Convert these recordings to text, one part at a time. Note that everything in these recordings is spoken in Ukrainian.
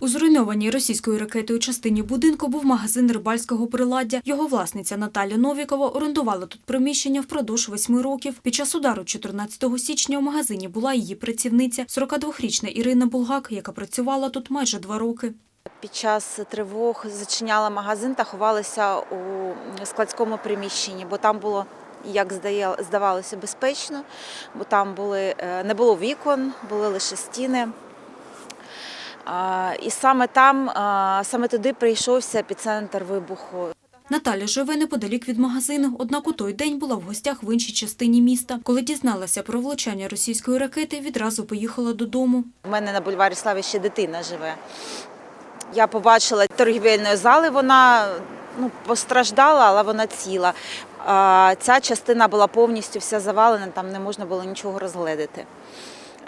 У зруйнованій російською ракетою частині будинку був магазин рибальського приладдя. Його власниця Наталя Новікова орендувала тут приміщення впродовж восьми років. Під час удару 14 січня у магазині була її працівниця, 42-річна Ірина Булгак, яка працювала тут майже два роки. Під час тривог зачиняла магазин та ховалися у складському приміщенні, бо там було, як здавалося, безпечно, бо там були, е, не було вікон, були лише стіни. І саме там, саме туди прийшовся епіцентр вибуху. Наталя живе неподалік від магазину, однак у той день була в гостях в іншій частині міста. Коли дізналася про влучання російської ракети, відразу поїхала додому. У мене на бульварі Слави ще дитина живе. Я побачила торгівельної зали, вона ну, постраждала, але вона ціла. А ця частина була повністю вся завалена, там не можна було нічого розгледіти.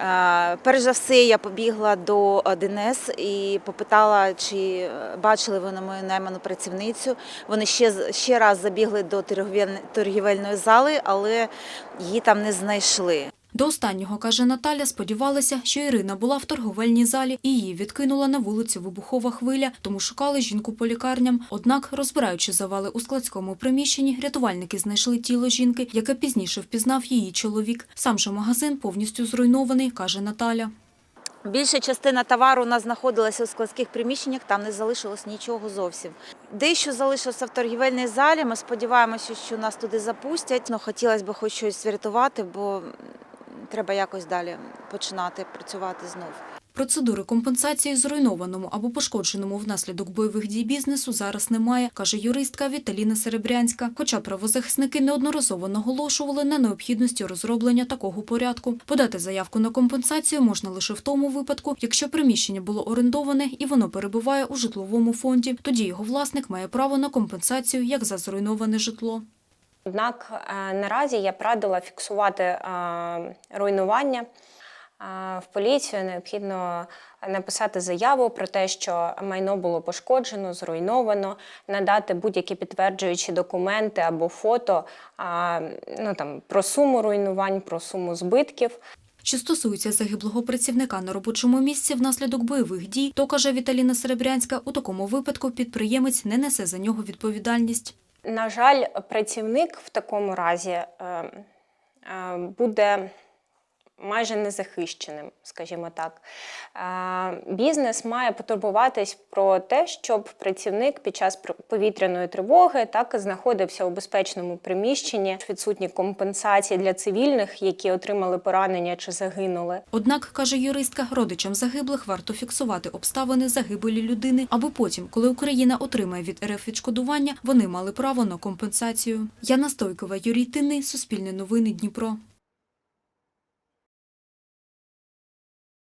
А, Перш за все, я побігла до е, ДНС і попитала, чи е, бачили вони мою найману працівницю. Вони ще, ще раз забігли до торгівельної зали, але її там не знайшли. До останнього, каже Наталя, сподівалася, що Ірина була в торговельній залі і її відкинула на вулицю вибухова хвиля, тому шукали жінку по лікарням. Однак, розбираючи завали у складському приміщенні, рятувальники знайшли тіло жінки, яке пізніше впізнав її чоловік. Сам же магазин повністю зруйнований, каже Наталя. Більша частина товару у нас знаходилася у складських приміщеннях, там не залишилось нічого зовсім. Дещо залишилося в торгівельній залі. Ми сподіваємося, що нас туди запустять. Ну, хотілося б хоч щось врятувати, бо треба якось далі починати працювати знов. Процедури компенсації зруйнованому або пошкодженому внаслідок бойових дій бізнесу зараз немає, каже юристка Віталіна Серебрянська. Хоча правозахисники неодноразово наголошували на необхідності розроблення такого порядку. Подати заявку на компенсацію можна лише в тому випадку, якщо приміщення було орендоване і воно перебуває у житловому фонді. Тоді його власник має право на компенсацію як за зруйноване житло. Однак е, наразі я б радила фіксувати е, руйнування. Е, В поліцію необхідно написати заяву про те, що майно було пошкоджено, зруйновано, надати будь-які підтверджуючі документи або фото ну, там, про суму руйнувань, про суму збитків. Що стосується загиблого працівника на робочому місці внаслідок бойових дій, то каже Віталіна Серебрянська, у такому випадку підприємець не несе за нього відповідальність. На жаль, працівник в такому разі е, е, буде майже незахищеним, скажімо так. Бізнес має потурбуватись про те, щоб працівник під час повітряної тривоги так знаходився у безпечному приміщенні, відсутні компенсації для цивільних, які отримали поранення чи загинули. Однак, каже юристка, родичам загиблих варто фіксувати обставини загибелі людини, аби потім, коли Україна отримає від РФ відшкодування, вони мали право на компенсацію. Яна Стойкова, Юрій Тинний, Суспільне новини, Дніпро.